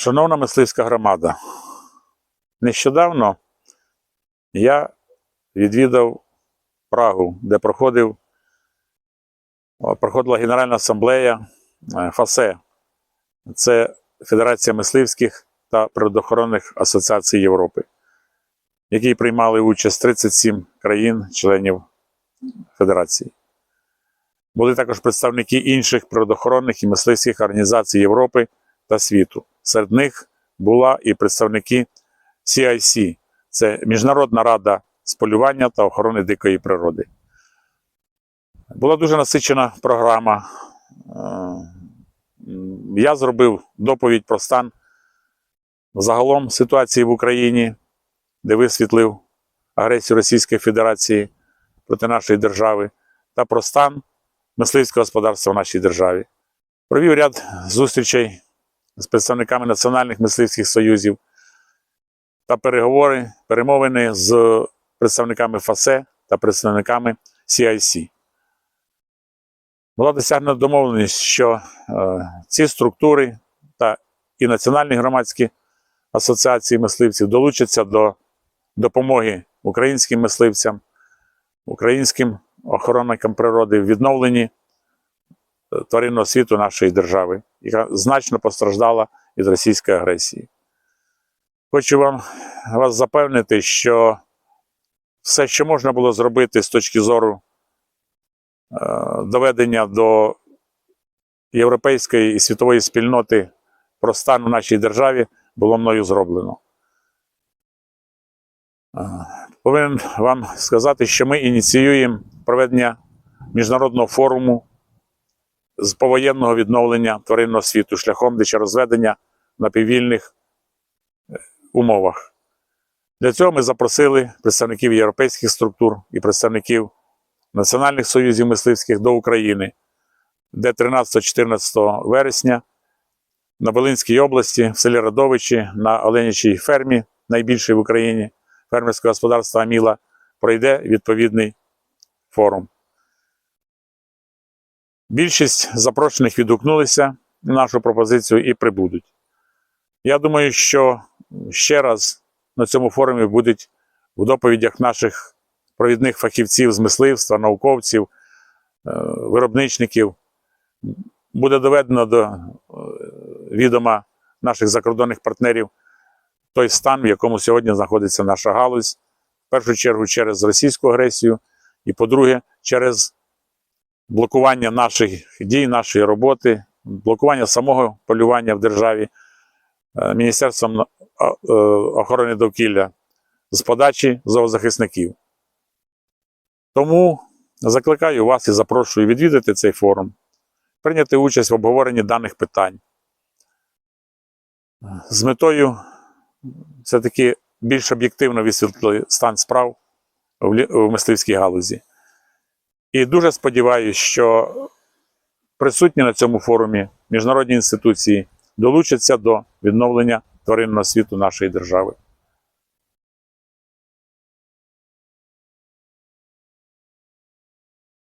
Шановна мисливська громада, нещодавно я відвідав Прагу, де проходив, проходила Генеральна асамблея е, ФАСЕ. Це Федерація мисливських та природоохоронних асоціацій Європи, в якій приймали участь 37 країн-членів Федерації. Були також представники інших природоохоронних і мисливських організацій Європи та світу. Серед них була і представники CIC, це Міжнародна рада з полювання та охорони дикої природи. Була дуже насичена програма. Е, Я зробив доповідь про стан загалом ситуації в Україні, де висвітлив агресію Російської Федерації проти нашої держави та про стан мисливського господарства в нашій державі. Провів ряд зустрічей з представниками національних мисливських союзів та переговори, перемовини з представниками ФАСЕ та представниками CIC. Була досягнена домовленість, що е, ці структури та і національні громадські асоціації мисливців долучаться до допомоги українським мисливцям, українським охоронникам природи в відновленні тваринного світу нашої держави, яка значно постраждала від російської агресії. Хочу вам вас запевнити, що все, що можна було зробити з точки зору е, доведення до європейської і світової спільноти про стан в нашій державі, було мною зроблено. Е, Повинен вам сказати, що ми ініціюємо проведення міжнародного форуму з повоєнного відновлення тваринного світу шляхом дичорозведення на піввільних е, умовах. Для цього ми запросили представників європейських структур і представників національних союзів мисливських до України, де 13-14 вересня на Волинській області, в селі Радовичі, на Оленячій фермі, найбільшій в Україні, фермерського господарства Аміла, пройде відповідний форум. Більшість запрошених відгукнулися на нашу пропозицію і прибудуть. Я думаю, що ще раз на цьому форумі будуть в доповідях наших провідних фахівців з мисливства, науковців, е, виробничників. Буде доведено до е, відома наших закордонних партнерів той стан, в якому сьогодні знаходиться наша галузь, в першу чергу через російську агресію, і, по-друге, через блокування наших дій, нашої роботи, блокування самого полювання в державі е, Міністерством е, охорони довкілля з подачі зоозахисників. Тому закликаю вас і запрошую відвідати цей форум, прийняти участь в обговоренні даних питань з метою все-таки більш об'єктивно висвітлити стан справ в мисливській галузі. І дуже сподіваюся, що присутні на цьому форумі міжнародні інституції долучаться до відновлення тваринного світу нашої держави.